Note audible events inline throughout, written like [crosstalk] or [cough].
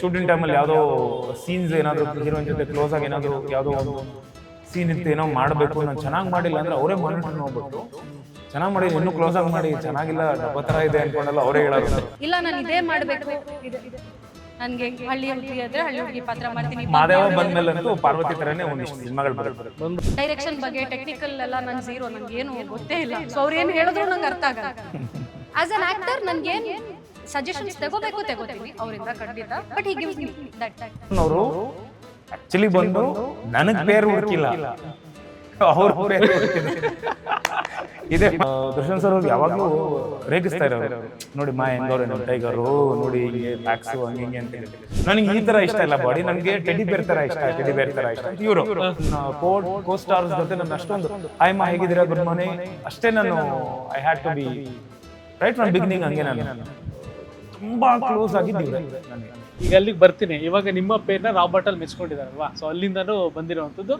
Shooting ಟೈಮಲ್ಲಿ ಯಾವುದೋ scenes ಏನಾದರೂ ಹೀರೋಯಿನ್ ಜೊತೆ ಕ್ಲೋಸ್ ಆಗಿ ಏನಾದರೂ ಯಾವುದೋ ಒಂದು ಸೀನ್ ಇತ್ತು ಏನೋ ಮಾಡಬೇಕು ನಾನು ಚೆನ್ನಾಗಿ ಮಾಡಿಲ್ಲ ಅಂದ್ರೆ ಅವರೇ ಮಾಡಿ ನೋಡ್ಬಿಟ್ಟು ಚೆನ್ನಾಗಿ ಮಾಡಿ ಇನ್ನೂ ಕ್ಲೋಸ್ ಆಗಿ ಮಾಡಿ ಚೆನ್ನಾಗಿಲ್ಲ ಡಬ್ಬ ಥರ ಇದೆ ಅನ್ಕೊಂಡಲ್ಲ ಅವರೇ ಹೇಳೋದು ಇಲ್ಲ ನಾನು ಇದೇ ಮಾಡಬೇಕು. ನನಗೆ ಹಳ್ಳಿ ಹುಡುಗಿ ಆದ್ರೆ ಹಳ್ಳಿ ಹುಡುಗಿ ಪಾತ್ರ ಮಾಡ್ತೀನಿ. ಮಾದೇವ ಬಂದ್ಮೇಲಂತೂ ಪಾರ್ವತಿ ತರನೇ ಒಂದಿಷ್ಟು ಸಿನಿಮಾಗಳು ಬರುತ್ತೆ ಡೈರೆಕ್ಷನ್ ಬಗ್ಗೆ ಟೆಕ್ನಿಕಲ್ ಎಲ್ಲ ನಾನು ಝೀರೋ ನನಗೆ ಏನು ಗೊತ್ತೇ ಇಲ್ಲ. ಸೊ ಅವ್ರು ಏನು ಹೇಳಿದ್ರು ನಂಗೆ ಅರ್ಥ ಆಗಲ್ಲ. ಆಸ್ ಅನ್ ಆಕ್ಟರ್ ನನ್ಗೇನು ಸಜೆಷನ್ಸ್ ತಗೋಬೇಕು ತಗೋತೀನಿ ಅವರಿಂದ ಖಂಡಿತ. ಬಟ್ ಹಿ ಗಿವ್ಸ್ ದಟ್ ಅವರು ಆಕ್ಚುಲಿ ಬಂದು ನನಗ್ ಬೇರೆ ಹುಡುಕಿಲ್ಲ. ಅವ್ರ ಬೇರೆ ಇದೆ. ದರ್ಶನ್ ಸರ್ ಅವ್ರು ಯಾವಾಗಲೂ ರೇಗಿಸ್ತಾ ಇರೋರು. ನೋಡಿ ಮಾ ಹೆಂಗವ್ರೆ ನೋಡಿ ಟೈಗರು ನೋಡಿ ಹಿಂಗೆ ಬ್ಯಾಕ್ಸು ಹಂಗೆ ಹಿಂಗೆ ಅಂತ ನನಗೆ ಈ ತರ ಇಷ್ಟ ಇಲ್ಲ ಬಾಡಿ ನನಗೆ ಟೆಡಿ ಬೇರ್ ತರ ಇಷ್ಟ ಟೆಡಿ ಬೇರ್ ತರ ಇಷ್ಟ. ಇವರು ಕೋಡ್ ಕೋ ಸ್ಟಾರ್ಸ್ ಜೊತೆ ನನ್ನ ಅಷ್ಟೊಂದು ಆಯ್ ಮಾ ಹೇಗಿದ್ದೀರಾ? ಗುಡ್ ಮಾರ್ನಿಂಗ್ ಅಷ್ಟೇ ನಾನು I had to be right from beginning ಹಂಗೆ ನಾನು. ತುಂಬಾ ಕ್ಲೋಸ್ ಆಗಿದ್ದೀವಿ. ನನಗೆ ಈಗ ಅಲ್ಲಿಗೆ ಬರ್ತೀನಿ. ಇವಾಗ ನಿಮ್ಮ ಪೇರ್ನ ರಾಬರ್ಟ್ ಅಲ್ಲಿ ಮೆಚ್ಕೊಂಡಿದಾರಲ್ವಾ ಸೊ ಅಲ್ಲಿಂದನೂ ಬಂದಿರುವಂಥದ್ದು.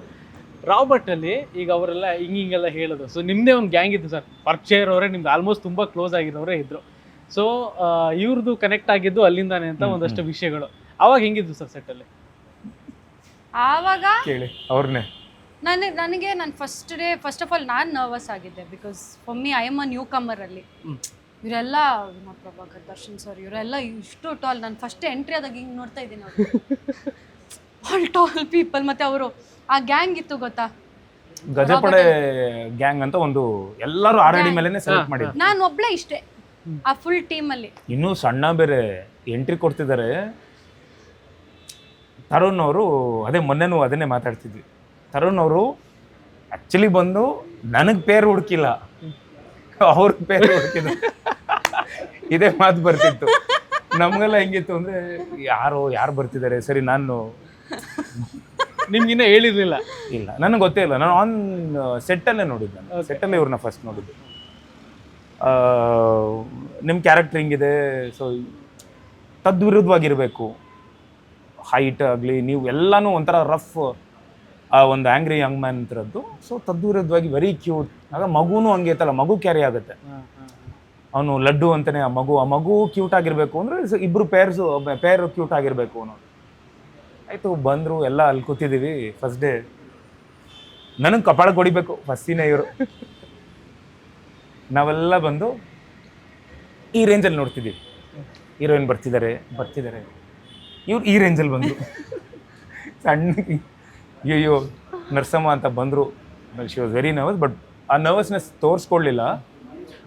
ರಾಬರ್ಟ್ ಅಲ್ಲಿ ಈಗ ಅವರೆಲ್ಲ ಹಿಂಗ್ ಹಿಂಗೆಲ್ಲ ಹೇಳೋದು. ಸೊ ನಿಮ್ಮದೇ ಒಂದು ಗ್ಯಾಂಗ್ ಇತ್ತು ಸರ್. ಪರಿಚಯ ಅವರೇ ನಿಮ್ದು. ಆಲ್ಮೋಸ್ಟ್ ತುಂಬಾ ಕ್ಲೋಸ್ ಆಗಿರೋರೇ ಇದ್ರು. ಸೊ ಇವ್ರದ್ದು ಕನೆಕ್ಟ್ ಆಗಿದ್ದು ಅಲ್ಲಿಂದಾನೆ ಅಂತ ಒಂದಷ್ಟು ವಿಷಯಗಳು. ಅವಾಗ ಹೆಂಗಿದ್ದು ಸರ್ ಸೆಟ್ ಅಲ್ಲಿ? ಆವಾಗ ಕೇಳಿ ಅವ್ರನ್ನೇ ನನಗೆ ನನಗೆ ನಾನು first day first of all ನಾನು ನರ್ವಸ್ ಆಗಿದ್ದೆ because for me I'm a newcomer ಅಲ್ಲಿ ಇವರೆಲ್ಲ ವಿನೋದ್ ಪ್ರಭಾಕರ್ ದರ್ಶನ್ ಸರ್ ಇವರೆಲ್ಲ ಇಷ್ಟು ಟಾಲ್ ನಾನು ಫಸ್ಟ್ ಎಂಟ್ರಿ ಆದಾಗ ಹಿಂಗೆ ನೋಡ್ತಾ ಇದ್ದೀನಿ ಆಲ್ ಟಾಲ್ ಪೀಪಲ್ ಮತ್ತೆ ಅವರು ಆ ಗ್ಯಾಂಗ್ ಇತ್ತು ಗೊತ್ತಾ? ಗಜಪಡೆ ಗ್ಯಾಂಗ್ ಅಂತ ಒಂದು ಎಲ್ಲರೂ ಆರ್ ಡಿ ಮೇಲೆನೆ ಸೆಲೆಕ್ಟ್ ಮಾಡಿದ್ರು ನಾನು ಒಬ್ಳೆ ಇಷ್ಟೇ ಆ ಫುಲ್ ಟೀಮ್ ಅಲ್ಲಿ. ಇನ್ನೂ ಸಣ್ಣ ಬೇರೆ ಎಂಟ್ರಿ ಕೊಡ್ತಿದ್ದಾರೆ. ತರುಣ್ ಅವರು ಅದೇ ಮೊನ್ನೆನೂ ಅದನ್ನೇ ಮಾತಾಡ್ತಿದ್ವಿ. ತರುಣ್ ಅವರು ಆಕ್ಚುಲಿ ಬಂದು ನನಗೆ ಪೇರ್ ಹುಡುಕಿಲ್ಲ. ಅವ್ರಿಗೆ ಪೇರ್ ಹುಡುಕಿದ್ರು ಇದೇ ಮಾತು ಬರ್ತಿತ್ತು. ನಮಗೆಲ್ಲ ಹೆಂಗಿತ್ತು ಅಂದ್ರೆ ಯಾರು ಯಾರು ಬರ್ತಿದ್ದಾರೆ? ಸರಿ ನಾನು. ನಿಮ್ಗಿನ್ನೂ ಹೇಳಿರ್ಲಿಲ್ಲ? ಇಲ್ಲ ನನಗೆ ಗೊತ್ತೇ ಇಲ್ಲ. ನಾನು ಆನ್ ಸೆಟ್ಟಲ್ಲೇ ನೋಡಿದ್ದೆ ನಾನು. ಸೆಟ್ಟಲ್ಲೇ ಇವ್ರನ್ನ ಫಸ್ಟ್ ನೋಡಿದ್ದು. ನಿಮ್ಮ ಕ್ಯಾರೆಕ್ಟರ್ ಹಿಂಗಿದೆ? ಸೊ ತದ್ವಿರುದ್ಧವಾಗಿರಬೇಕು. ಹೈಟ್ ಆಗಲಿ ನೀವು ಎಲ್ಲನೂ ಒಂಥರ ರಫ್ ಆ ಒಂದು ಆ್ಯಂಗ್ರಿ ಯಂಗ್ ಮ್ಯಾನ್ ಥರದ್ದು ಸೊ ತದ್ವಿರುದ್ಧವಾಗಿ ವೆರಿ ಕ್ಯೂಟ್ ಆಗ ಮಗುನೂ ಹಂಗೆ ಇತ್ತಲ್ಲ ಮಗು ಕ್ಯಾರಿ ಆಗುತ್ತೆ. ಅವನು ಲಡ್ಡು ಅಂತಾನೆ ಆ ಮಗು ಆ ಮಗು ಕ್ಯೂಟ್ ಆಗಿರಬೇಕು ಅಂದರೆ ಇಬ್ಬರು ಪೇರ್ಸು ಪೇರ್ ಕ್ಯೂಟ್ ಆಗಿರಬೇಕು ಅನ್ನೋದು ಆಯಿತು, ಬಂದರು, ಎಲ್ಲ ಅಲ್ಲಿ ಕೂತಿದ್ದೀವಿ ಫಸ್ಟ್ ಡೇ ನನಗೆ ಕಪಾಳ ಕೊಡಿಬೇಕು ಫಸ್ಟ್ ಸೀನೇ ಇವರು. ನಾವೆಲ್ಲ ಬಂದು ಈ ರೇಂಜಲ್ಲಿ ನೋಡ್ತಿದ್ದೀವಿ ಹೀರೋಯಿನ್ ಬರ್ತಿದ್ದಾರೆ ಬರ್ತಿದ್ದಾರೆ ಇವ್ರು ಈ ರೇಂಜಲ್ಲಿ ಬಂದರು. ಸಣ್ಣ ಅಯ್ಯೋ ನರ್ಸಮ್ಮ ಅಂತ ಬಂದರು. She was very nervous but ಆ ನರ್ವಸ್ನೆಸ್ ತೋರಿಸ್ಕೊಳ್ಳಿಲ್ಲ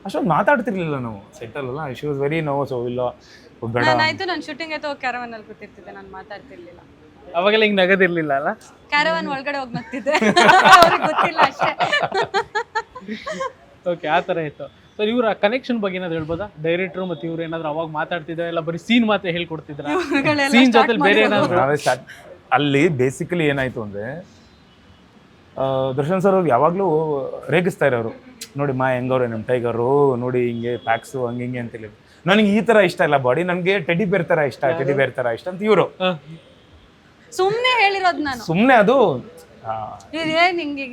ಅಷ್ಟೊಂದು ಮಾತಾಡ್ತಿರ್ಲಿಲ್ಲ ನಾವು. ಸೆಟ್ಟಲ್ಲ ಶಿ ವಾಸ್ ವೆರಿ ನರ್ವಸ್ ಇಲ್ಲ ಬೇಡ ನಾನಾಯ್ತು ನಾನು ಶೂಟಿಂಗ್ ಆಯ್ತು ಕ್ಯಾರವನ್ ಅಲ್ಲಿ ಕೂತಿರ್ತಿದ್ದೆ. ನಾನು ಮಾತಾಡ್ತಿರ್ಲಿಲ್ಲ. ಅವಾಗೆಲ್ಲ ಹಿಂಗ್ ನಗದಿರ್ಲಿಲ್ಲ ಅಲ್ಲ? ಕ್ಯಾರವನ್ ಒಳಗಡೆ ಹೋಗಿ ನಗ್ತಿದ್ದೆ. [laughs] ಅವ್ರಿಗೆ ಗೊತ್ತಿಲ್ಲ ಅಷ್ಟೇ. ಓಕೆ ಆ ಥರ ಇತ್ತು. ಸರ್ ಇವರ ಕನೆಕ್ಷನ್ ಬಗ್ಗೆ ಏನಾದ್ರು ಹೇಳ್ಬೋದಾ? ಡೈರೆಕ್ಟರ್ ಮತ್ತೆ ಇವ್ರು ಏನಾದ್ರು ಅವಾಗ ಮಾತಾಡ್ತಿದ್ರ? ಇಲ್ಲ ಬರೀ ಸೀನ್ ಮಾತ್ರ ಹೇಳ್ಕೊಡ್ತಿದ್ರ? ಇವ್ರುಗಳೆಲ್ಲ ಸೀನ್ ಜೊತೆ ಬೇರೆ. ಏನಾದ್ರು? ನಾವೇ ಸ್ಟಾರ್ಟ್ ಅಲ್ಲಿ ಬೇಸಿಕಲಿ ಏನಾಯ್ತು ಅಂದ್ರೆ ದರ್ಶನ್ ಸರ್ ಅವ್ರು ಯಾವಾಗಲೂ ರೇಗಿಸ್ತಾ ಇರೋರು. ನೋಡಿ ಮಾ ಹೆಂಗವ್ರೆ ನಮ್ಮ ಟೈಗರು ನೋಡಿ ಹಿಂಗೆ ಪ್ಯಾಕ್ಸು ಹಂಗೆ ಹಿಂಗೆ ಅಂತೇಳಿ ನನಗೆ ಈ ಥರ ಇಷ್ಟ ಇಲ್ಲ ಬಾಡಿ ನನಗೆ ಟೆಡಿ ಬೇರ್ ಥರ ಇಷ್ಟ ಟೆಡಿ ಬೇರ್ ಥರ ಇಷ್ಟ ಅಂತ ಇವರು. ಸುಮ್ಮನೆ ಸುಮ್ನೆ ಹೇಳಿರೋದು ನಾನು. ಸುಮ್ಮನೆ ಅದು ಇದೇ ನಿಂಗೆ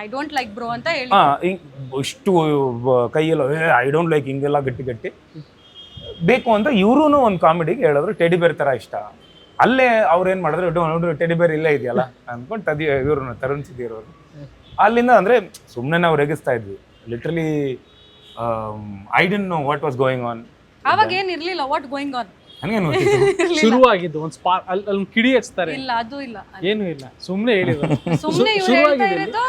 ಐ ಡೋಂಟ್ ಲೈಕ್ ಬ್ರೋ ಅಂತ ಹೇಳಿ ಆ, ಹಿಂಗ್ ಇಷ್ಟು ಕೈಯೆಲ್ಲ ಐ ಡೋಂಟ್ ಲೈಕ್ ಹಿಂಗೆಲ್ಲ ಗಟ್ಟಿ ಗಟ್ಟಿ. ಬೇಕು ಅಂತ ಇವ್ರೂ ಒಂದು ಕಾಮಿಡಿಗೆ ಹೇಳಿದ್ರು ಟೆಡಿ ಬೇರ್ ಥರ ಇಷ್ಟ. ಅಲ್ಲೇ ಅವ್ರು ಏನು ಮಾಡಿದ್ರು "ಇದು ನೋಡ್ರಿ ಟೆಡಿ ಬೇರ್ ಇಲ್ಲೇ ಇದೆಯಲ್ಲ? ಅಂದ್ಕೊಂಡು ತದಿ ಇವ್ರನ್ನ ತರುಣ್ ಅವರು ಅಲ್ಲಿಂದ ಅಂದರೆ ಸುಮ್ಮನೆ ನಾವು ರೇಗಿಸ್ತಾ ಇದ್ವಿ. Literally I didn't know what was going on ಅವಾಗ ಏನ್ ಇರ್ಲಿಲ್ಲ ವಾಟ್ ಗೋಯಿಂಗ್ ಆನ್ ನನಗೇನು ಶುರುವಾಗಿದ್ದು ಒಂದು ಸ್ಪಾರ್ ಅಲ್ಲಿ ಅಲ್ಲಿ ಕಿಡಿ ಹಚ್ತಾರೆ. ಇಲ್ಲ ಅದು ಇಲ್ಲ. ಏನು ಇಲ್ಲ. ಸುಮ್ಮನೆ ಹೇಳಿದ್ರು. [laughs] ಸುಮ್ಮನೆ ಇವ್ರು ಹೇಳ್ತಾ ಇರೋದು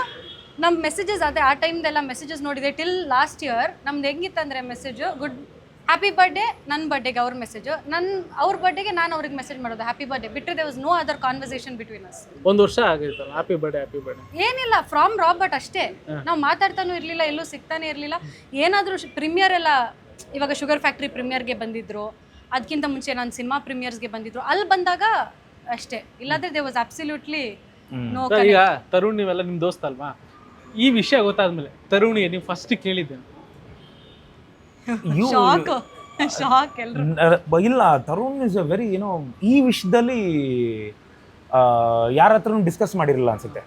ನಮ್ ಮೆಸೇಜಸ್ ಅದೇ ಆ ಟೈಮ್ದೆಲ್ಲ ಮೆಸೇಜಸ್ ನೋಡಿದೆ ಟಿಲ್ ಲಾಸ್ಟ್ ಇಯರ್ ನಮ್ದು ಹೆಂಗಿತ್ತಂದ್ರೆ ಮೆಸೇಜ್ ಗುಡ್ ಹ್ಯಾಪಿ ಬರ್ಡೇ ನನ್ನ ಬರ್ಡೇಗೆ ಅವ್ರ ಮೆಸೇಜ್ ನನ್ನ ಅವ್ರ ಬರ್ಡೇಗೆ ನಾನು ಅವ್ರಿಗೆ ಮೆಸೇಜ್ ಮಾಡೋದು. ಹ್ಯಾಪಿ ಬರ್ಡೇ ಬಿಟ್ಟರೆ they was no other conversation between us ಒಂದು ವರ್ಷ ಆಗಿರ್ತಲ್ಲ ಹ್ಯಾಪಿ ಬರ್ಡೇ ಹ್ಯಾಪಿ ಬರ್ಡೇ ಏನಿಲ್ಲ ಫ್ರಾಮ್ ರಾಬರ್ಟ್ ಅಷ್ಟೇ. ನಾವು ಮಾತಾಡ್ತಾನೂ ಇರಲಿಲ್ಲ ಎಲ್ಲೂ ಸಿಗ್ತಾನೆ ಇರಲಿಲ್ಲ. ಏನಾದರೂ ಪ್ರೀಮಿಯರ್ ಎಲ್ಲ ಇವಾಗ ಶುಗರ್ ಫ್ಯಾಕ್ಟ್ರಿ ಪ್ರೀಮಿಯರ್ಗೆ ಬಂದಿದ್ರು. ಅದಕ್ಕಿಂತ ಮುಂಚೆ ನಾನು ಸಿನಿಮಾ ಪ್ರೀಮಿಯರ್ಸ್ಗೆ ಬಂದಿದ್ರು. ಅಲ್ಲಿ ಬಂದಾಗ ಅಷ್ಟೇ. ಇಲ್ಲಾಂದ್ರೆ ದೇ ವಾಸ್ ಅಬ್ಸಲ್ಯೂಟ್ಲಿ ನೋ ಈಗ ತರುಣ್ ನೀವೆಲ್ಲ ನಿಮ್ಮ ದೋಸ್ತ ಅಲ್ವಾ? ಈ ವಿಷಯ ಗೊತ್ತಾದ್ಮೇಲೆ ತರುಣಿ ನೀವು ಫಸ್ಟ್ ಕೇಳಿದ್ದೆ [laughs] ಶಾಕ್ [laughs] ಶಾಕ್ ಇಲ್ಲ ತರುಣ್ ಇಸ್ ಅ ವೆರಿ ಏನೋ ಈ ವಿಷಯದಲ್ಲಿ ಯಾರ ಹತ್ರನೂ ಡಿಸ್ಕಸ್ ಮಾಡಿರಲಿಲ್ಲ ಅನ್ಸುತ್ತೆ.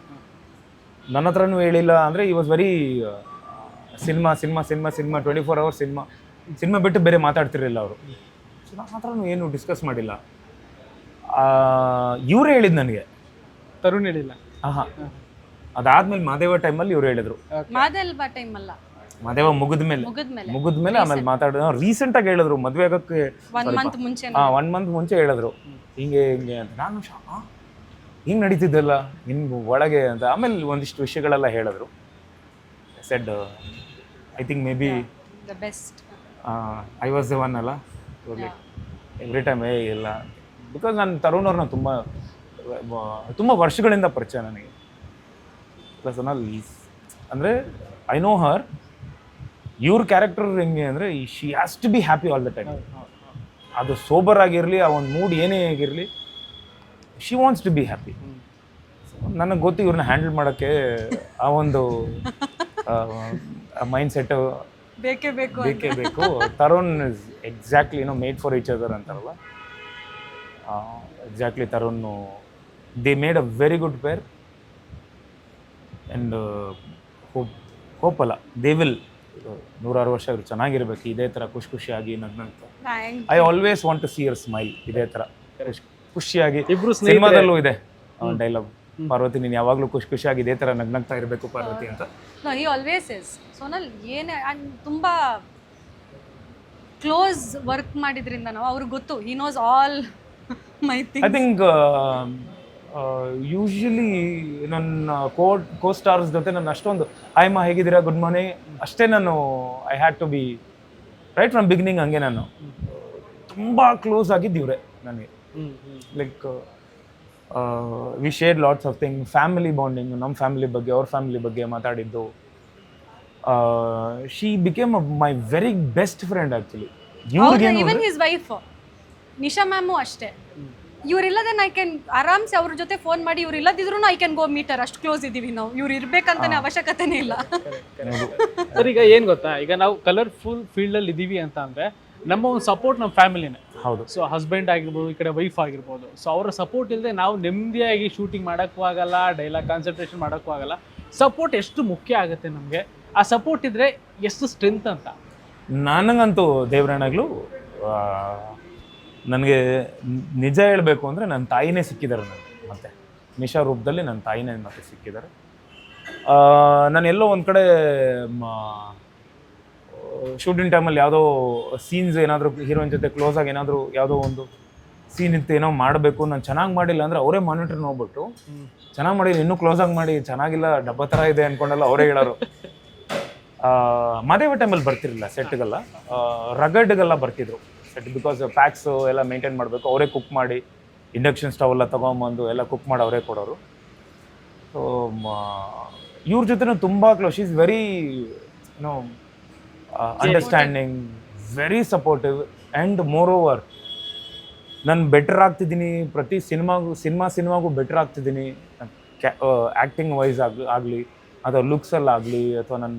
ನನ್ನ ಹತ್ರನೂ ಹೇಳಿಲ್ಲ ಅಂದರೆ ಈ was very cinema cinema cinema cinema twenty four hours cinema cinema ಬಿಟ್ಟು ಬೇರೆ ಮಾತಾಡ್ತಿರಲಿಲ್ಲ ಅವರು. ನನ್ನ ಹತ್ರನೂ ಏನು ಡಿಸ್ಕಸ್ ಮಾಡಿಲ್ಲ. ಇವ್ರು ಹೇಳಿದ್ ನನಗೆ. ತರುಣ್ ಹೇಳಿಲ್ಲ. ಆಹಾ. ಅದಾದ್ಮೇಲೆ ಮಾದೇವ ಟೈಮಲ್ಲಿ ಇವ್ರು ಹೇಳಿದ್ರು. ಮಾದಲ್ ಬಾ ಟೈಮ್ ಅಲ್ಲ. ಮಾದೇವ ಮುಗಿದ್ಮೇಲೆ. ಮುಗಿದ್ಮೇಲೆ. ಮುಗಿದ್ಮೇಲೆ ಆಮೇಲೆ ಮಾತಾಡಿದ. ರೀಸೆಂಟ್ ಆಗಿ ಹೇಳಿದ್ರು ಮದುವೆ ಆಗಕ್ಕೆ ಒನ್ ಮಂತ್ ಮುಂಚೆ ಹಾ ಒನ್ ಮಂತ್ ಮುಂಚೆ ಹೇಳಿದ್ರು. ಹಿಂಗೆ ಹಿಂಗೆ ಅಂತ. ನಾನು ಹಿಂಗೆ ನಡೀತಿದ್ದಲ್ಲ? ನಿನ್ಗೆ ಒಳಗೆ ಅಂತ. ಆಮೇಲೆ ಒಂದಿಷ್ಟು ವಿಷಯಗಳೆಲ್ಲ ಹೇಳಿದ್ರು. Said I think maybe the best I was the one ಅಲ್ಲ? ಎವ್ರಿ ಟೈಮ್ ಏ ಇಲ್ಲ. ಬಿಕಾಸ್ ನಾನು ತರುಣ್ ಅವ್ರನ್ನ ತುಂಬ ತುಂಬ ವರ್ಷಗಳಿಂದ ಪರಿಚಯ ನನಗೆ. ಪ್ಲಸ್ ಅನ್ನಲ್ಲಿ ಅಂದರೆ ಐ ನೋ ಹರ್ ಇವ್ರ ಕ್ಯಾರೆಕ್ಟರ್ ಹೆಂಗೆ ಅಂದರೆ she has to be happy all the time ಅದು ಸೋಬರ್ ಆಗಿರಲಿ ಆ ಒಂದು ಮೂಡ್ ಏನೇ ಆಗಿರಲಿ she wants to be happy ನನಗೆ ಗೊತ್ತು ಇವ್ರನ್ನ ಹ್ಯಾಂಡಲ್ ಮಾಡೋಕ್ಕೆ ಆ ಒಂದು ಮೈಂಡ್ ಸೆಟ್ ಬೇಕೇ ಬೇಕು ಬೇಕೇ ಬೇಕು. ತರುಣ್ ಇಸ್ ಎಕ್ಸಾಕ್ಟ್ಲಿ ಏನೋ ಮೇಡ್ ಫಾರ್ ಈಚ್ ಅದರ್ ಅಂತಾರಲ್ಲ? Exactly Tarun they made a very good pair and hope hope ಅಲ್ಲ ದೇ ವಿಲ್ ನೂರಾರು ವರ್ಷ ಇವ್ರು ಚೆನ್ನಾಗಿರ್ಬೇಕು ಇದೇ ಥರ ಖುಷಿ ಖುಷಿಯಾಗಿ ನಗ್ನಂತ. Thank- I always want to see your smile ಇದೇ ಥರ. ಖುಷಿಯಾಗಿ ಇಬ್ರು ಸಿನಿಮಾದಲ್ಲೂ ಇದೆ ಡೈಲಾಗ್ ಪಾರ್ವತಿ ನೀನು ಯಾವಾಗಲೂ ಖುಷಿ ಖುಷಿಯಾಗಿ ಇದೇ ಥರ ನಗ್ನಗ್ತಾ ಇರಬೇಕು ಪಾರ್ವತಿ ಅಂತ. No he always is. Sonal ಏನೇ ಆ್ಯಂಡ್ ತುಂಬಾ ಕ್ಲೋಸ್ ವರ್ಕ್ ಮಾಡಿದ್ರಿಂದ ನಾವು ಅವ್ರಿಗೆ ಗೊತ್ತು he knows all my I think usually ನನ್ನ ಕೋ ಕೋ ಸ್ಟಾರ್ಸ್ ಜೊತೆ ನಾನು ಅಷ್ಟೊಂದು ಹಾಯ್ ಮಾ ಹೇಗಿದ್ದೀರಾ? ಗುಡ್ ಮಾರ್ನಿಂಗ್ ಅಷ್ಟೇ ನಾನು I had to be right from beginning ಹಂಗೆ ನಾನು. ತುಂಬ ಕ್ಲೋಸ್ ಆಗಿದ್ದು ಇವ್ರೆ ನನಗೆ. Like we share lots of thing family bonding ನಮ್ಮ ಫ್ಯಾಮಿಲಿ ಬಗ್ಗೆ ಅವ್ರ ಫ್ಯಾಮಿಲಿ ಬಗ್ಗೆ ಮಾತಾಡಿದ್ದು. She became my very best friend actually ಇವ್ರಿಗೇನು even his wife Nisha ma'am ಅಷ್ಟೇ. ಇವ್ರಿಲ್ಲದೆ ಐ ಕ್ಯಾನ್ ಆರಾಮ್ಸೆ ಅವ್ರ ಜೊತೆ ಫೋನ್ ಮಾಡಿ ಇವ್ರು ಇಲ್ಲದಿದ್ರು ಐ ಕ್ಯಾನ್ ಗೋ ಮೀಟರ್ ಅಷ್ಟು ಕ್ಲೋಸ್ ಇದೀವಿ ನಾವು. ಇವ್ರು ಇರ್ಬೇಕಂತಾನೆ ಅವಶ್ಯಕತೆನೇ ಇಲ್ಲ. [laughs] ಸರ್ ಈಗ ಏನು ಗೊತ್ತಾ? ಈಗ ನಾವು ಕಲರ್ಫುಲ್ ಫೀಲ್ಡ್ ಅಲ್ಲಿ ಇದೀವಿ ಅಂತ ಅಂದ್ರೆ ನಮ್ಮ ಒಂದು ಸಪೋರ್ಟ್ ನಮ್ಮ ಫ್ಯಾಮಿಲಿನೇ ಹೌದು. ಸೊ ಹಸ್ಬೆಂಡ್ ಆಗಿರ್ಬೋದು ಈ ಕಡೆ ವೈಫ್ ಆಗಿರ್ಬೋದು. ಸೊ ಅವರ ಸಪೋರ್ಟ್ ಇಲ್ಲದೆ ನಾವು ನೆಮ್ಮದಿಯಾಗಿ ಶೂಟಿಂಗ್ ಮಾಡೋಕ್ಕೂ ಆಗಲ್ಲ ಡೈಲಾಗ್ ಕಾನ್ಸಂಟ್ರೇಷನ್ ಮಾಡೋಕ್ಕೂ ಆಗಲ್ಲ. ಸಪೋರ್ಟ್ ಎಷ್ಟು ಮುಖ್ಯ ಆಗುತ್ತೆ ನಮಗೆ? ಆ ಸಪೋರ್ಟ್ ಇದ್ರೆ ಎಷ್ಟು ಸ್ಟ್ರೆಂತ್ ಅಂತ? ನನಗಂತೂ ದೇವರಾಣಾಗ್ಲೂ ನನಗೆ ನಿಜ ಹೇಳಬೇಕು ಅಂದರೆ ನನ್ನ ತಾಯಿನೇ ಸಿಕ್ಕಿದ್ದಾರೆ ನನಗೆ. ಮತ್ತೆ ನಿಶಾ ರೂಪದಲ್ಲಿ ನನ್ನ ತಾಯಿನೇ ಮತ್ತೆ ಸಿಕ್ಕಿದ್ದಾರೆ. ನಾನು ಎಲ್ಲೋ ಒಂದು ಕಡೆ ಶೂಟಿಂಗ್ ಟೈಮಲ್ಲಿ ಯಾವುದೋ ಸೀನ್ಸ್ ಏನಾದರೂ ಹೀರೋಯಿನ್ ಜೊತೆ ಕ್ಲೋಸ್ ಆಗಿ ಏನಾದರೂ ಯಾವುದೋ ಒಂದು ಸೀನ್ ಇತ್ತು ಏನೋ ಮಾಡಬೇಕು, ನಾನು ಚೆನ್ನಾಗಿ ಮಾಡಿಲ್ಲ ಅಂದರೆ ಅವರೇ ಮಾನಿಟರ್ ನೋಡ್ಬಿಟ್ಟು ಚೆನ್ನಾಗಿ ಮಾಡಿ ಇನ್ನೂ ಕ್ಲೋಸ್ ಆಗಿ ಮಾಡಿ, ಚೆನ್ನಾಗಿಲ್ಲ, ಡಬ್ಬ ಥರ ಇದೆ ಅಂದ್ಕೊಂಡೆಲ್ಲ ಅವರೇ ಹೇಳೋರು. ಮಾದೇವ ಟೈಮಲ್ಲಿ ಬರ್ತಿರಲಿಲ್ಲ ಸೆಟ್ಗೆಲ್ಲ ರಗಡ್ಗೆಲ್ಲ ಬರ್ತಿದ್ರು. ಸೆಟ್ ಬಿಕಾಸ್ ಪ್ಯಾಕ್ಸು ಎಲ್ಲ ಮೇಂಟೈನ್ ಮಾಡಬೇಕು. ಅವರೇ ಕುಕ್ ಮಾಡಿ ಇಂಡಕ್ಷನ್ ಸ್ಟವ್ ಎಲ್ಲ ತೊಗೊಂಬಂದು ಎಲ್ಲ ಕುಕ್ ಮಾಡಿ ಅವರೇ ಕೊಡೋರು. ಸೊ ಇವ್ರ ಜೊತೆ ತುಂಬ close is very no understanding very supportive and moreover ನಾನು ಬೆಟರ್ ಆಗ್ತಿದ್ದೀನಿ. ಪ್ರತಿ ಸಿನಿಮಾಗೂ ಸಿನಿಮಾ ಸಿನಿಮಾಗೂ ಬೆಟರ್ ಆಗ್ತಿದ್ದೀನಿ. ಆ್ಯಕ್ಟಿಂಗ್ ವೈಸ್ ಆಗ ಆಗಲಿ ಅಥವಾ ಲುಕ್ಸಲ್ಲಾಗಲಿ ಅಥವಾ ನನ್ನ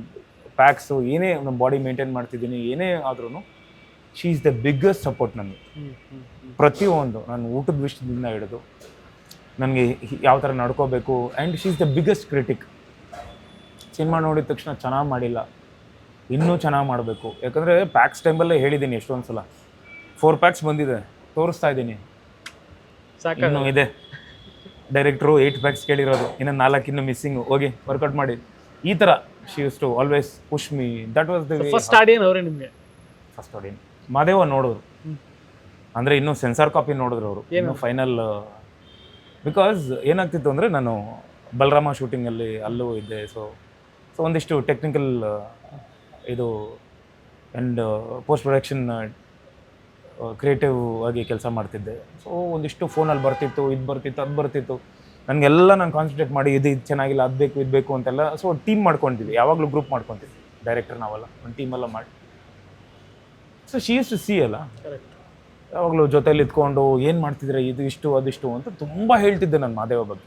ಪ್ಯಾಕ್ಸು ಏನೇ ನಮ್ಮ ಬಾಡಿ ಮೇಂಟೈನ್ ಮಾಡ್ತಿದ್ದೀನಿ ಏನೇ ಆದ್ರೂ she is the biggest support ನನಗೆ ಪ್ರತಿಯೊಂದು ನಾನು ಊಟದ ವಿಷಯದಿಂದ ಹಿಡಿದು ನನಗೆ ಯಾವ ಥರ ನಡ್ಕೋಬೇಕು and she is the biggest critic cinema ನೋಡಿದ ತಕ್ಷಣ ಚೆನ್ನಾಗಿ ಮಾಡಿಲ್ಲ. ಇನ್ನೂ ಚೆನ್ನಾಗಿ ಮಾಡಬೇಕು. ಯಾಕಂದರೆ ಪ್ಯಾಕ್ಸ್ ಟೈಮಲ್ಲೇ ಹೇಳಿದ್ದೀನಿ ಎಷ್ಟೊಂದು ಸಲ ಫೋರ್ ಪ್ಯಾಕ್ಸ್ ಬಂದಿದೆ. ತೋರಿಸ್ತಾ ಇದ್ದೀನಿ. ಸಾಕು ಇದೆ. ಡೈರೆಕ್ಟ್ರು ಏಯ್ಟ್ ಪ್ಯಾಕ್ಸ್ ಕೇಳಿರೋದು. ಇನ್ನು ನಾಲ್ಕು ಇನ್ನು ಮಿಸ್ಸಿಂಗ್ ಹೋಗಿ ವರ್ಕೌಟ್ ಮಾಡಿ. ಈ ಥರ she used to always push me that was the first audience ಅವರೇ ನಿಮಗೆ? ಫಸ್ಟ್ ಆಡಿಯನ್ ಮಾದೇವ ನೋಡೋರು. ಅಂದರೆ ಇನ್ನೂ ಸೆನ್ಸಾರ್ ಕಾಪಿ ನೋಡಿದ್ರು ಅವರು. ಇನ್ನು ಫೈನಲ್ ಬಿಕಾಸ್ ಏನಾಗ್ತಿತ್ತು ಅಂದರೆ ನಾನು ಬಲರಾಮ ಶೂಟಿಂಗಲ್ಲಿ ಅಲ್ಲೂ ಇದ್ದೆ. ಸೊ ಸೊ ಒಂದಿಷ್ಟು ಟೆಕ್ನಿಕಲ್ ಇದು ಆ್ಯಂಡ್ ಪೋಸ್ಟ್ ಪ್ರೊಡಕ್ಷನ್ ಕ್ರಿಯೇಟಿವ್ ಆಗಿ ಕೆಲಸ ಮಾಡ್ತಿದ್ದೆ. ಸೊ ಒಂದಿಷ್ಟು ಫೋನಲ್ಲಿ ಬರ್ತಿತ್ತು ಇದು ಬರ್ತಿತ್ತು ಅದು ಬರ್ತಿತ್ತು. ನನಗೆಲ್ಲ ನಾನು ಕಾನ್ಸಂಟ್ರೇಟ್ ಮಾಡಿ ಇದು ಇದು ಚೆನ್ನಾಗಿಲ್ಲ ಅದು ಬೇಕು ಇದು ಬೇಕು ಅಂತೆಲ್ಲ ಸೊ ಟೀಮ್ ಮಾಡ್ಕೊತಿದ್ವಿ ಯಾವಾಗಲೂ ಗ್ರೂಪ್ ಮಾಡ್ಕೊತಿದ್ವಿ. ಡೈರೆಕ್ಟರ್ ನಾವೆಲ್ಲ ಒಂದು ಟೀಮೆಲ್ಲ ಮಾಡಿ. So she is to see ಅಲ್ಲ? ಕರೆಕ್ಟ್ ಯಾವಾಗಲೂ ಜೊತೆಲಿ ಇದ್ಕೊಂಡು ಏನು ಮಾಡ್ತಿದ್ರೆ ಇದು ಇಷ್ಟು ಅದಿಷ್ಟು ಅಂತ ತುಂಬ ಹೇಳ್ತಿದ್ದೆ ನಾನು ಮಾದೇವ ಬಗ್ಗೆ.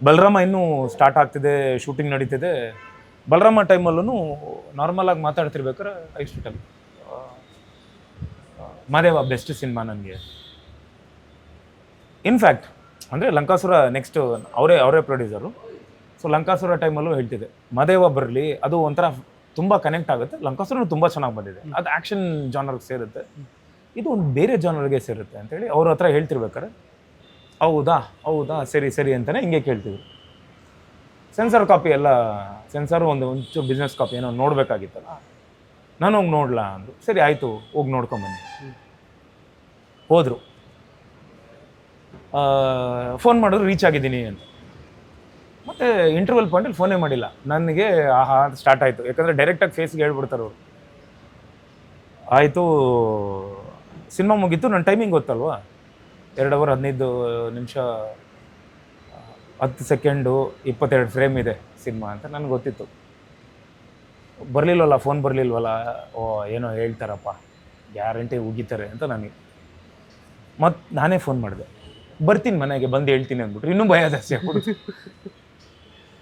ಬಲರಾಮ ಇನ್ನೂ ಸ್ಟಾರ್ಟ್ ಆಗ್ತಿದೆ ಶೂಟಿಂಗ್ ನಡೀತಿದೆ. ಬಲರಾಮ ಟೈಮಲ್ಲೂ ನಾರ್ಮಲ್ ಆಗಿ ಮಾತಾಡ್ತಿರ್ಬೇಕಾದ್ರೆ ಐಸ್ಟುಟಲ್ ಮಾದೇವ ಬೆಸ್ಟ್ ಸಿನಿಮಾ ನನಗೆ. ಇನ್ಫ್ಯಾಕ್ಟ್ ಅಂದರೆ ಲಂಕಾಸುರ ನೆಕ್ಸ್ಟ್ ಅವರೇ ಅವರೇ ಪ್ರೊಡ್ಯೂಸರು ಸೊ ಲಂಕಾಸುರ ಟೈಮಲ್ಲೂ ಹೇಳ್ತಿದ್ದೆ ಮದೇವ ಬರಲಿ ಅದು ಒಂಥರ ತುಂಬ ಕನೆಕ್ಟ್ ಆಗುತ್ತೆ. ಲಂಕಾಸುರನು ತುಂಬ ಚೆನ್ನಾಗಿ ಬಂದಿದೆ. ಅದು ಆ್ಯಕ್ಷನ್ ಜಾನರ್ಗೆ ಸೇರುತ್ತೆ. ಇದು ಒಂದು ಬೇರೆ ಜಾನರ್ಗೆ ಸೇರುತ್ತೆ ಅಂತೇಳಿ ಅವ್ರ ಹತ್ರ ಹೇಳ್ತಿರ್ಬೇಕಾರೆ ಹೌದಾ ಹೌದಾ ಸರಿ ಸರಿ ಅಂತಲೇ ಹಿಂಗೆ ಕೇಳ್ತಿದ್ರು. ಸೆನ್ಸರ್ ಕಾಪಿ ಎಲ್ಲ ಸೆನ್ಸರ್ ಒಂದು ಒಂಚೂರು ಬಿಸ್ನೆಸ್ ಕಾಪಿ ಏನೋ ನೋಡಬೇಕಾಗಿತ್ತಲ್ಲ ನಾನು ಹೋಗಿ ನೋಡಲ ಅಂದರು. ಸರಿ ಆಯಿತು ಹೋಗಿ ನೋಡ್ಕೊಂಬನ್ನಿ ಹೋದರು. ಫೋನ್ ಮಾಡಿದ್ರು ರೀಚ್ ಆಗಿದ್ದೀನಿ ಅಂತ. ಮತ್ತೆ ಇಂಟರ್ವಲ್ ಪಾಯಿಂಟಲ್ಲಿ ಫೋನೇ ಮಾಡಿಲ್ಲ. ನನಗೆ ಆಹಾ ಸ್ಟಾರ್ಟ್ ಆಯಿತು. ಯಾಕಂದರೆ ಡೈರೆಕ್ಟಾಗಿ ಫೇಸ್ಗೆ ಹೇಳ್ಬಿಡ್ತಾರೆ ಅವರು. ಆಯಿತು ಸಿನಿಮಾ ಮುಗೀತು ನನ್ನ ಟೈಮಿಂಗ್ ಗೊತ್ತಲ್ವಾ? ಎರಡು ಅವರ್ ಹದಿನೈದು ನಿಮಿಷ, ಹತ್ತು ಸೆಕೆಂಡು ಇಪ್ಪತ್ತೆರಡು ಫ್ರೇಮ್ ಇದೆ ಸಿನಿಮಾ ಅಂತ ನನಗೆ ಗೊತ್ತಿತ್ತು. ಬರಲಿಲ್ವಲ್ಲ ಫೋನ್ ಬರಲಿಲ್ವಲ್ಲ? ಓ, ಏನೋ ಹೇಳ್ತಾರಪ್ಪ. ಗ್ಯಾರಂಟಿ ಉಗಿತಾರೆ ಅಂತ ನನಗೆ. ಮತ್ತು ನಾನೇ ಫೋನ್ ಮಾಡಿದೆ. ಬರ್ತೀನಿ ಮನೆಗೆ, ಬಂದು ಹೇಳ್ತೀನಿ ಅಂದ್ಬಿಟ್ರು. ಇನ್ನೂ ಭಯ ಜಾಸ್ತಿ ಆಗ್ಬಿಡ್ತು [laughs]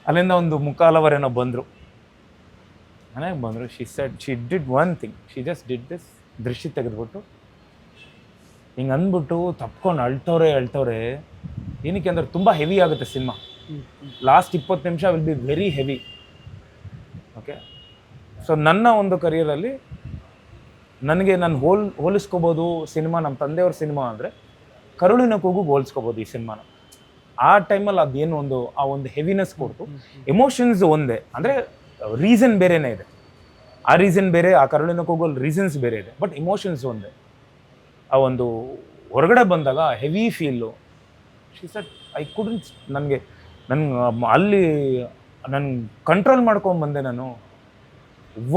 ಅಲ್ಲಿಂದ ಒಂದು ಮುಕ್ಕಾಲವರೇನೋ ಬಂದರು. ಮನೆಗೆ ಬಂದರು. She said she did one thing she just did this ದೃಷ್ಟಿ ತೆಗೆದುಬಿಟ್ಟು. ಹಿಂಗೆ ಅಂದ್ಬಿಟ್ಟು ತಪ್ಕೊಂಡು ಅಳ್ತವ್ರೆ ಅಳ್ತವ್ರೆ. ಏನಕ್ಕೆ ಅಂದ್ರೆ ತುಂಬ ಹೆವಿ ಆಗುತ್ತೆ ಸಿನಿಮಾ. ಲಾಸ್ಟ್ ಇಪ್ಪತ್ತು ನಿಮಿಷ will be very heavy okay so ನನ್ನ ಒಂದು ಕರಿಯರಲ್ಲಿ ನನಗೆ ನಾನು ಹೋಲ್, ಹೋಲಿಸ್ಕೋಬೋದು ಸಿನಿಮಾ, ನಮ್ಮ ತಂದೆಯವ್ರ ಸಿನಿಮಾ ಅಂದರೆ ಕರುಳಿನ ಕೂಗು ಹೋಲಿಸ್ಕೋಬೋದು ಈ ಸಿನಿಮಾನ. ಆ ಟೈಮಲ್ಲಿ ಅದೇನು ಒಂದು ಆ ಒಂದು ಹೆವಿನೆಸ್ ಕೊಡ್ತು. ಎಮೋಷನ್ಸ್ ಒಂದೇ. ಅಂದರೆ ರೀಸನ್ ಬೇರೆನೇ ಇದೆ. ಆ ರೀಸನ್ ಬೇರೆ ಆ ಕರುಳಿನ ಕೂಗಲ್ಲಿ ರೀಸನ್ಸ್ ಬೇರೆ ಇದೆ. ಬಟ್ ಇಮೋಷನ್ಸ್ ಒಂದೇ. ಆ ಒಂದು ಹೊರಗಡೆ ಬಂದಾಗ heavy feel she said I couldn't ನನಗೆ ನನ್ಗೆ ಅಲ್ಲಿ ನಾನು ಕಂಟ್ರೋಲ್ ಮಾಡ್ಕೊಂಬಂದೆ ನಾನು.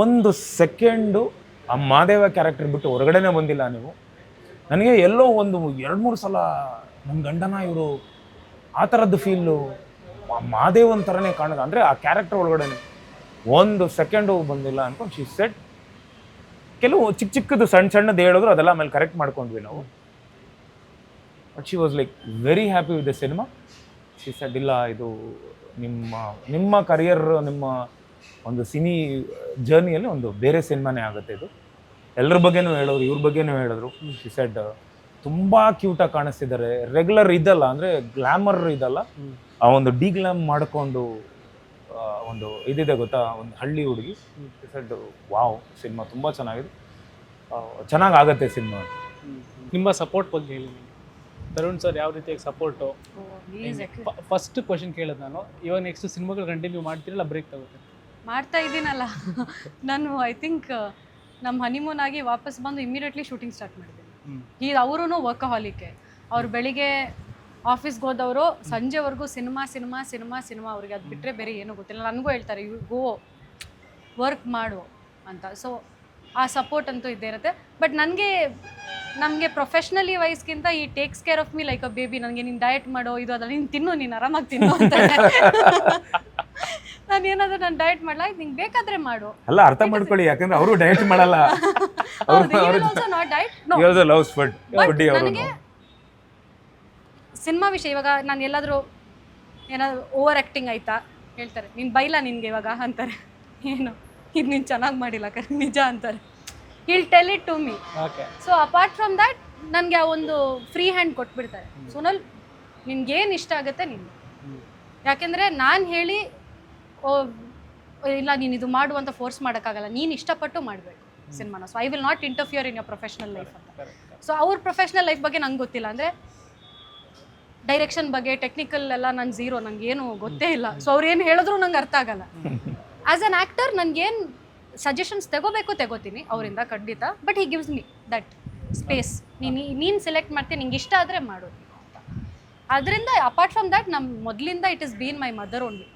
ಒಂದು ಸೆಕೆಂಡು ಆ ಮಾದೇವ ಕ್ಯಾರೆಕ್ಟರ್ ಬಿಟ್ಟು ಹೊರಗಡೆನೇ ಬಂದಿಲ್ಲ ನೀವು. ನನಗೆ ಎಲ್ಲೋ ಒಂದು ಎರಡು ಮೂರು ಸಲ ನನ್ನ ಗಂಡನ ಇವರು ಆ ಥರದ್ದು ಫೀಲು ಮಾದೇವನ್ ಥರನೇ ಕಾಣೋದು. ಅಂದರೆ ಆ ಕ್ಯಾರೆಕ್ಟರ್ ಒಳಗಡೆ ಒಂದು ಸೆಕೆಂಡು ಬಂದಿಲ್ಲ ಅನ್ಕೊಂಡು ಶಿ ಸೆಟ್ ಕೆಲವು ಚಿಕ್ಕ ಚಿಕ್ಕದು ಸಣ್ಣ ಸಣ್ಣದು ಹೇಳಿದ್ರು ಅದೆಲ್ಲ ಆಮೇಲೆ ಕರೆಕ್ಟ್ ಮಾಡ್ಕೊಂಡ್ವಿ ನಾವು. But she was like very happy with the cinema she said ಇಲ್ಲ, ಇದು ನಿಮ್ಮ ನಿಮ್ಮ ಕರಿಯರ್ ನಿಮ್ಮ ಒಂದು ಸಿನಿ ಜರ್ನಿಯಲ್ಲಿ ಒಂದು ಬೇರೆ ಸಿನಿಮಾನೇ ಆಗುತ್ತೆ ಇದು. ಎಲ್ಲರ ಬಗ್ಗೆನೂ ಹೇಳಿದ್ರು ಇವ್ರ ಬಗ್ಗೆನೂ ಹೇಳಿದ್ರು. ಶಿ ಸೆಡ್ ತುಂಬ ಕ್ಯೂಟಾಗಿ ಕಾಣಿಸ್ತಿದ್ದಾರೆ. ರೆಗ್ಯುಲರ್ ಇದಲ್ಲ ಅಂದರೆ ಗ್ಲಾಮರ್ ಇದಲ್ಲ. ಆ ಒಂದು ಡಿ ಡಿಗ್ಲಾಮ್ ಮಾಡಿಕೊಂಡು ಒಂದು ಇದಿದೆ ಗೊತ್ತಾ? ಒಂದು ಹಳ್ಳಿ ಹುಡುಗಿ. ಸೆಡ್ ವಾವ್ ಸಿನಿಮಾ ತುಂಬ ಚೆನ್ನಾಗಿದೆ. ಚೆನ್ನಾಗಿ ಆಗುತ್ತೆ ಸಿನಿಮಾ ನಿಮ್ಮ ಸಪೋರ್ಟ್ ಬಗ್ಗೆ ಹೇಳಿ ತರುಣ್ ಸರ್ ಯಾವ ರೀತಿಯಾಗಿ ಸಪೋರ್ಟು ಫಸ್ಟ್ ಕ್ವಶನ್ ಕೇಳೋದು ನಾನು. ಇವಾಗ ನೆಕ್ಸ್ಟ್ ಸಿನಿಮಾಗಳು ಕಂಟಿನ್ಯೂ ಮಾಡ್ತೀರಲ್ಲ ಬ್ರೇಕ್ ತಗೋತೀರಿ ಮಾಡ್ತಾ ಇದ್ದೀನಲ್ಲ. [laughs] ನಾನು ಐ ಥಿಂಕ್ ನಮ್ಮ ಹನಿಮೂನ್ ಆಗಿ ವಾಪಸ್ ಬಂದು ಇಮಿಡಿಯೇಟ್ಲಿ ಶೂಟಿಂಗ್ ಸ್ಟಾರ್ಟ್ ಹ್ಮ್. ಈ ಅವರು ವರ್ಕಹಾಲಿಕೆ ಅವ್ರು ಬೆಳಿಗ್ಗೆ ಆಫೀಸ್ಗೆ ಹೋದವರು ಸಂಜೆವರೆಗೂ ಸಿನಿಮಾ ಸಿನಿಮಾ ಸಿನಿಮಾ ಸಿನಿಮಾ ಅವ್ರಿಗೆ ಅದು ಬಿಟ್ಟರೆ ಬೇರೆ ಏನೂ ಗೊತ್ತಿಲ್ಲ. ನನಗೂ ಹೇಳ್ತಾರೆ ಯು ಗೋ ವರ್ಕ್ ಮಾಡು ಅಂತ. ಸೊ ಆ ಸಪೋರ್ಟ್ ಅಂತೂ ಇದ್ದೇ ಇರುತ್ತೆ. ಬಟ್ ನನಗೆ ನಮಗೆ ಪ್ರೊಫೆಷ್ನಲಿ ವೈಸ್ಗಿಂತ ಈ takes care of me like a baby ನನಗೆ ನೀನು ಡಯಟ್ ಮಾಡೋ ಇದು ಅದಲ್ಲ ನೀನು ತಿನ್ನು ನೀನು ಆರಾಮಾಗಿ ತಿನ್ನು ಅಂತ. [laughs] ನಾನು ಏನಾದರೂ ನಾನು ಡಯಟ್ ಮಾಡಲ್ಲ ನಿಂಗೆ ಬೇಕಾದ್ರೆ ಮಾಡು. ಅಲ್ಲ ಅರ್ಥ ಮಾಡ್ಕೊಳ್ಳಿ ಯಾಕಂದ್ರೆ ಅವರು ಡಯಟ್ ಮಾಡಲ್ಲ. [laughs] ನನಗೆ ಸಿನಿಮಾ ವಿಷಯ ಇವಾಗ ನಾನು ಎಲ್ಲಾದರೂ ಏನಾದರೂ ಓವರ್ ಆ್ಯಕ್ಟಿಂಗ್ ಆಯ್ತಾ? ಹೇಳ್ತಾರೆ ನೀನು ಬೈಲ ನಿನ್ಗೆ ಇವಾಗ? ಅಂತಾರೆ. [laughs] ಏನು? ಇದು ನೀನು ಚೆನ್ನಾಗಿ ಮಾಡಿಲ್ಲ ಕರೆ ನಿಜ ಅಂತಾರೆ. He'll tell it to me okay so apart from that ನನಗೆ ಆ ಒಂದು ಫ್ರೀ ಹ್ಯಾಂಡ್ ಕೊಟ್ಬಿಡ್ತಾರೆ. ಸೋನಲ್ ನಿನ್ಗೇನು ಇಷ್ಟ ಆಗುತ್ತೆ ನಿನ್ನ ಯಾಕೆಂದರೆ ನಾನು ಹೇಳಿ ಓ ಇಲ್ಲ ನೀನು ಇದು ಮಾಡು ಅಂತ ಫೋರ್ಸ್ ಮಾಡೋಕ್ಕಾಗಲ್ಲ. ನೀನು ಇಷ್ಟಪಟ್ಟು ಮಾಡಬೇಕು ಸಿನಿಮಾನ. So I will not interfere in your professional life ಅಂತ. ಸೊ ಅವ್ರ ಪ್ರೊಫೆಷ್ನಲ್ ಲೈಫ್ ಬಗ್ಗೆ ನಂಗೆ ಗೊತ್ತಿಲ್ಲ. ಅಂದರೆ ಡೈರೆಕ್ಷನ್ ಬಗ್ಗೆ ಟೆಕ್ನಿಕಲ್ ಎಲ್ಲ ನಾನು ಝೀರೋ ನಂಗೆ ಏನು ಗೊತ್ತೇ ಇಲ್ಲ. ಸೊ ಅವ್ರು ಏನು ಹೇಳಿದ್ರು ನಂಗೆ ಅರ್ಥ ಆಗಲ್ಲ. ಆ್ಯಸ್ ಅನ್ ಆ್ಯಕ್ಟರ್ ನನಗೇನು ಸಜೆಷನ್ಸ್ ತಗೋಬೇಕು ತಗೋತೀನಿ ಅವರಿಂದ ಖಂಡಿತ but he gives me that space ನೀನು ನೀನು ಸೆಲೆಕ್ಟ್ ಮಾಡ್ತೀನಿ ನಿಂಗೆ ಇಷ್ಟ ಆದರೆ ಮಾಡು ಅಂತ. ಅದರಿಂದ ಅಪಾರ್ಟ್ ಫ್ರಮ್ ದ್ಯಾಟ್ ನಮ್ಮ ಮೊದಲಿಂದ it is been my mother only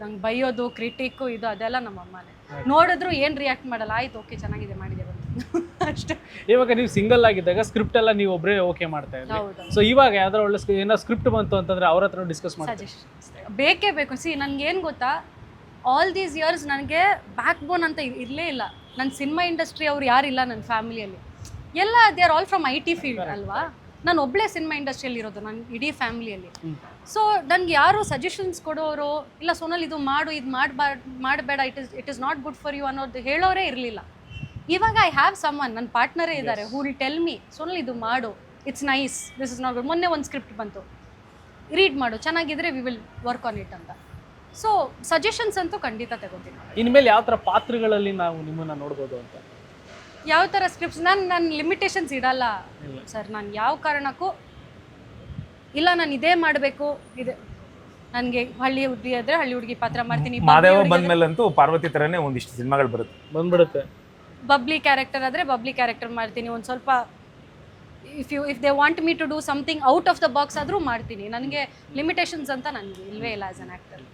ನಂಗೆ ಬೈಯೋದು ಕ್ರಿಟಿಕ್ಕು ಇದು ಅದೆಲ್ಲ ನಮ್ಮ ಅಮ್ಮನೇ. ನೋಡಿದ್ರು ಏನು ರಿಯಾಕ್ಟ್ ಮಾಡಲ್ಲ ಆಯ್ತು ಓಕೆ ಚೆನ್ನಾಗಿದೆ ಮಾಡಿದೆ [laughs] ಅಷ್ಟೇ. ಇವಾಗ ನೀವು ಸಿಂಗಲ್ ಆಗಿದ್ದಾಗ ಸ್ಕ್ರಿಪ್ಟ್ ಎಲ್ಲ ನೀವು ಒಬ್ಬರೇ ಓಕೆ ಮಾಡ್ತಾ ಇದ್ದೀವಿ ಸೊ ಇವಾಗ ಯಾವ್ದಾರು ಒಳ್ಳೆ ಏನೋ ಸ್ಕ್ರಿಪ್ಟ್ ಬಂತು ಅಂತಂದ್ರೆ ಅವ್ರ ಹತ್ರ ಡಿಸ್ಕಸ್ ಸಜೆಷನ್ಸ್ ಬೇಕೇ ಬೇಕು. ಸಿ ನನಗೇನು ಗೊತ್ತಾ ಆಲ್ ದೀಸ್ ಇಯರ್ಸ್ ನನಗೆ ಬ್ಯಾಕ್ ಬೋನ್ ಅಂತ ಇರಲೇ ಇಲ್ಲ. ನನ್ನ ಸಿನಿಮಾ ಇಂಡಸ್ಟ್ರಿ ಅವ್ರು ಯಾರಿಲ್ಲ ನನ್ನ ಫ್ಯಾಮಿಲಿಯಲ್ಲಿ ಎಲ್ಲ they are all from I T field ಅಲ್ವಾ? ನಾನು ಒಬ್ಬಳೇ ಸಿನಿಮಾ ಇಂಡಸ್ಟ್ರಿಯಲ್ಲಿ ಇರೋದು ನನ್ನ ಇಡೀ ಫ್ಯಾಮಿಲಿಯಲ್ಲಿ. ಸೊ ನನಗೆ ಯಾರು ಸಜೆಷನ್ಸ್ ಕೊಡೋರು ಇಲ್ಲ ಸೋನಲ್ ಇದು ಮಾಡು ಇದು ಮಾಡಬಾರ್ದು ಮಾಡಬೇಡ it is it is not good for you ಅನ್ನೋದು ಹೇಳೋರೇ ಇರಲಿಲ್ಲ. ಇವಾಗ ಐ ಹ್ಯಾವ್ ಸಮ್ ಒನ್ ನನ್ನ ಪಾರ್ಟ್ನರೇ ಇದ್ದಾರೆ who will tell me Sonal ಇದು ಮಾಡು it's nice this is not good ಮೊನ್ನೆ ಒಂದು ಸ್ಕ್ರಿಪ್ಟ್ ಬಂತು. ರೀಡ್ ಮಾಡು ಚೆನ್ನಾಗಿದ್ರೆ we will work on it ಅಂತ. ಸೊ ಸಜೆಷನ್ಸ್ ಅಂತೂ ಖಂಡಿತ ತಗೋತೀನಿ ಇನ್ಮೇಲೆ ಯಾವ ಥರ ಪಾತ್ರಗಳಲ್ಲಿ ನಾವು ನಿಮ್ಮನ್ನ ನೋಡ್ಬೋದು ಅಂತ? ಯಾವ ಥರ ಸ್ಕ್ರಿಪ್ಟ್ಸ್ ನಾನು ನನ್ನ ಲಿಮಿಟೇಷನ್ಸ್ ಇಡಲ್ಲ ಸರ್. ನಾನು ಯಾವ ಕಾರಣಕ್ಕೂ ಇಲ್ಲ ನಾನು ಇದೇ ಮಾಡಬೇಕು. ಇದೆ ನನಗೆ ಹಳ್ಳಿ ಹುಡುಗಿ ಆದರೆ ಹಳ್ಳಿ ಹುಡುಗಿ ಪಾತ್ರ ಮಾಡ್ತೀನಿ. ಮಾದೇವ ಬಂದ್ಮೇಲಂತೂ ಪಾರ್ವತಿ ತರನೇ ಒಂದಿಷ್ಟು ಸಿನಿಮಾಗಳು ಬರುತ್ತೆ. ಬಂದ್ಬಿಡುತ್ತೆ. ಬಬ್ಲಿ ಕ್ಯಾರೆಕ್ಟರ್ ಆದರೆ ಬಬ್ಲಿ ಕ್ಯಾರೆಕ್ಟರ್ ಮಾಡ್ತೀನಿ. ಒಂದು ಸ್ವಲ್ಪ if you if they want me to do something out of the box ಆದರೂ ಮಾಡ್ತೀನಿ. ನನಗೆ ಲಿಮಿಟೇಷನ್ಸ್ ಅಂತ ನನಗೆ ಇಲ್ವೇ ಇಲ್ಲ ಆಸ್ ಅನ್ ಆ್ಯಕ್ಟರ್